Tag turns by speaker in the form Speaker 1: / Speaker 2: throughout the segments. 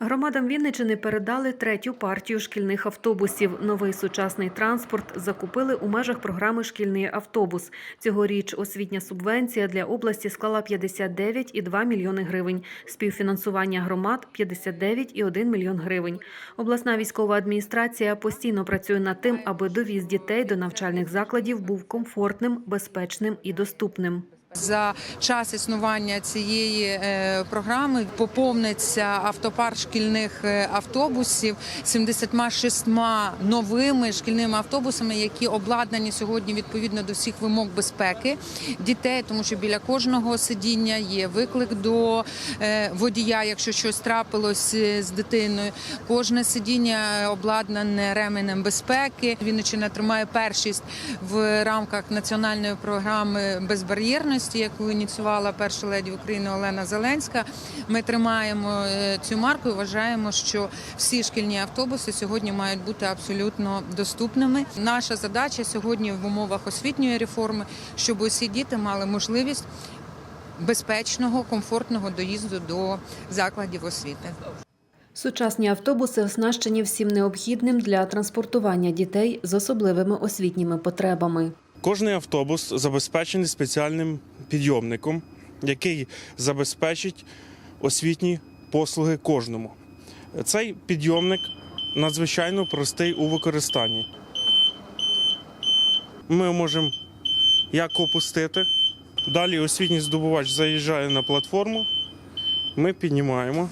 Speaker 1: Громадам Вінничини передали третю партію шкільних автобусів. Новий сучасний транспорт закупили у межах програми Шкільний автобус. Цьогоріч освітня субвенція для області склала 59,2 мільйони гривень. Співфінансування громад 59,1 мільйон гривень. Обласна військова адміністрація постійно працює над тим, аби довіз дітей до навчальних закладів був комфортним, безпечним і доступним.
Speaker 2: За час існування цієї е, програми поповниться автопарк шкільних е, автобусів 76 новими шкільними автобусами, які обладнані сьогодні відповідно до всіх вимог безпеки дітей, тому що біля кожного сидіння є виклик до е, водія, якщо щось трапилось з дитиною. Кожне сидіння обладнане ременем безпеки. Вінниччина тримає першість в рамках національної програми безбар'єрності, яку ініціювала перша леді України Олена Зеленська. Ми тримаємо е, цю марку і вважаємо, що всі шкільні автобуси сьогодні мають бути абсолютно доступними. Наша задача сьогодні в умовах освітньої реформи, щоб усі діти мали можливість безпечного, комфортного доїзду до закладів освіти.
Speaker 1: Сучасні автобуси оснащені всім необхідним для транспортування дітей з особливими освітніми потребами.
Speaker 3: Кожний автобус забезпечений спеціальним підйомником, який забезпечить освітні послуги кожному. Цей підйомник надзвичайно простий у використанні. Ми можемо як опустити. Далі освітній здобувач заїжджає на платформу. Ми піднімаємо.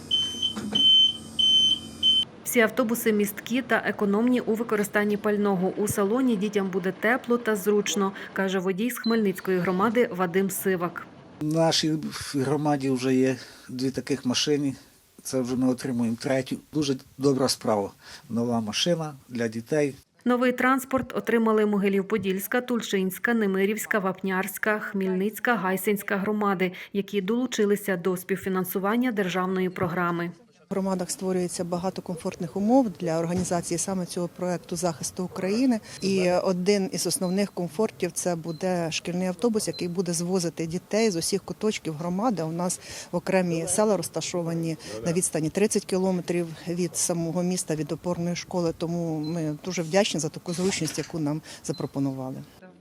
Speaker 1: Всі автобуси місткі та економні у використанні пального. У салоні дітям буде тепло та зручно, каже водій з Хмельницької громади Вадим Сивак.
Speaker 4: В нашій громаді вже є дві таких машини. Це вже ми отримуємо третю. Дуже добра справа. Нова машина для дітей.
Speaker 1: Новий транспорт отримали Могилів-Подільська, Тульчинська, Немирівська, Вапнярська, Хмільницька, Гайсинська громади, які долучилися до співфінансування державної програми.
Speaker 5: В громадах створюється багато комфортних умов для організації саме цього проекту захисту України. І один із основних комфортів це буде шкільний автобус, який буде звозити дітей з усіх куточків громади. У нас окремі села розташовані на відстані 30 кілометрів від самого міста від опорної школи. Тому ми дуже вдячні за таку зручність, яку нам запропонували.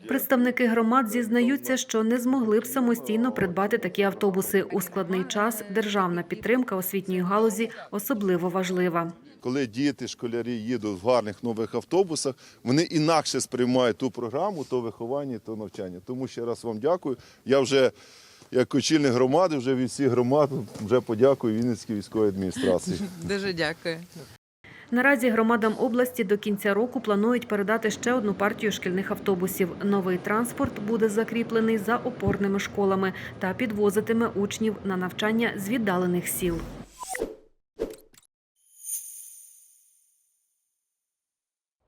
Speaker 1: Представники громад зізнаються, що не змогли б самостійно придбати такі автобуси. У складний час державна підтримка освітньої галузі особливо важлива.
Speaker 6: Коли діти, школярі їдуть в гарних нових автобусах, вони інакше сприймають ту програму, то виховання, то навчання. Тому ще раз вам дякую. Я вже як очільник громади, вже від всіх громад вже подякую Вінницькій військовій адміністрації.
Speaker 2: Дуже дякую.
Speaker 1: Наразі громадам області до кінця року планують передати ще одну партію шкільних автобусів. Новий транспорт буде закріплений за опорними школами та підвозитиме учнів на навчання з віддалених сіл.